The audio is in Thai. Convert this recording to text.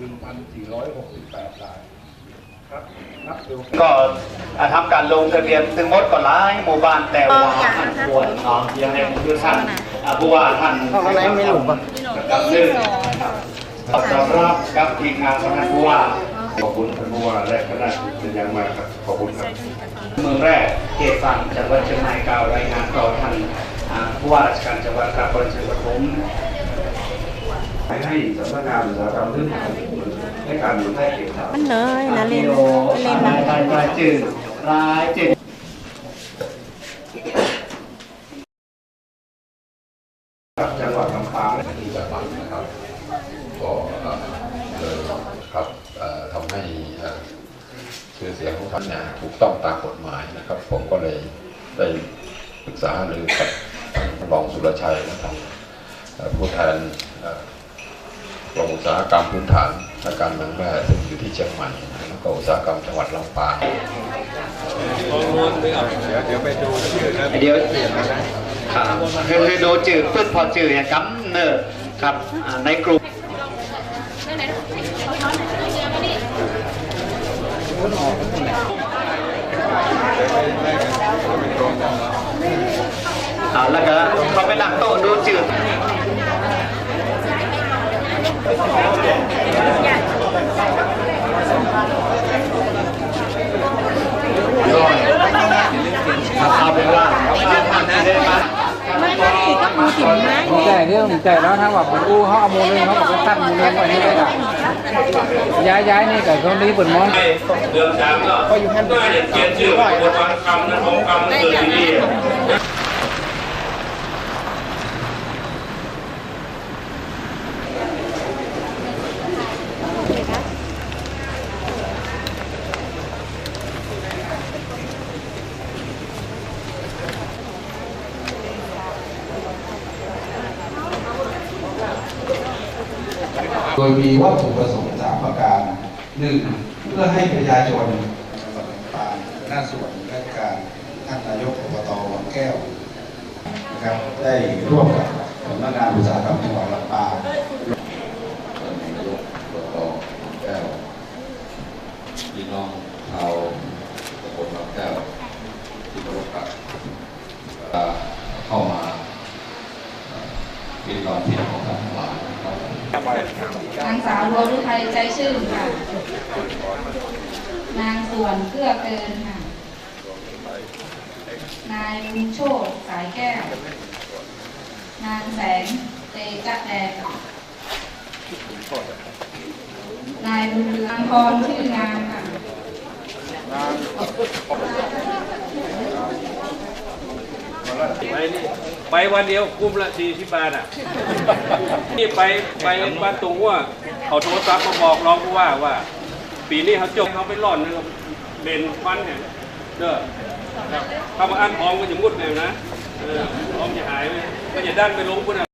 1,468รายครับนับดูก็อ่าทำการลงทะเบียนถึงหมดก็หลายหมู่บ้านแต่ว่าท่านควรเนาะยังไงคือท่านอ่าผู้ว่าท่านอะไรไม่รู้ป่ะกับซึ่งขอบรับกับทีมงานของท่านผู้ว่าขอบคุณท่านผู้ว่าและคณะเป็นอย่างมากครับขอบคุณครับเมืองแรกเขตฝั่งจังหวัดเชียงใหม่กล่าวรายงานต่อท่านอ่าผู้ว่าราชการจังหวัดครับบริษัทปฐม ให้สำนักงานอุตสาหกรรมพื้นฐานให้การดูแลเก็บข่าวมันเนยนะเล่นโยเล่นรายนะรายรายจืดรายจืดจังหวัดลำปางที่จะฟังนะครับก็เอ่อเลยครับเอ่อทำให้เอ่อชื่อเสียงของท่านเนี่ยถูกต้องตามกฎหมายนะครับ ผมก็เลยได้ปรึกษาหรือกับท่านรองสุรชัยนะครับเอ่อผู้แทนเอ่อ กรมอุตสาหกรรมพื้นฐานและการเมืองแร่ซึ่งอยู่ที่เชียงใหม่แล้วก็อุตสาหกรรมจังหวัดลำปางเดี๋ยวไปดูจื่อครับคือคือดูจืดพึ่งพอจืดอย่างกำเนิดครับในกลุ่มอ่าแล้วก็เขาไปนั่งโต๊ะดูจืด เอาเป็นว่าท่านได้มาไม่ไม่ต้องมีถิ่นไม้ผมใจเรื่องผมใจแล้วถ้าว่าผมอู้เขาเอาโมเลงเขาบอกว่าตัดโมเลงไว้นี่ได้ละย้ายย้ายนี่กับคนนี้เปิดมอนเรื่องจางก็อยู่แค่เขียนชื่อบทวันคำนะของคำเกิดที่ โดยมีวัตถุประสงค์สามประการหนึ่งเพื่อให้ประชาชนปางหน้าส่วนราชการท่านนายกอบตวังแก้วนะครับได้ร่วมกับสำนักงานอุตสาหกรรมจังหวัดลำปางท่านนายกอบตแก้วพี่น้องชาวตำบลลำแก้วที่เคารพครับเอ่อเข้ามาเอ่อ เป็นความผิดของท่านทั้งหลายนะครับนางสาวบัวฤทัยใจชื่นค่ะ นางส่วนเกื้อเกินค่ะ นายบุญโชตสายแก้ว นางแสงเตจะแดงนายบุญเรืองพรชื่องามค่ะ ไปนี่ไปวันเดียวคุ้มละสี่สิบบาทอะ นี่ไปไปบ้านตรงว่าเขาโทรศัพท์มาบอกรองผู้ว่าว่า ปีนี้เขาจบเขาไปร่อนนะเบนฟันเนี่ยเด้อถ้ามาอันทองก็จะมุดเลยนะเออทองจะหายไปก็จะดันไปลงพุ่นะ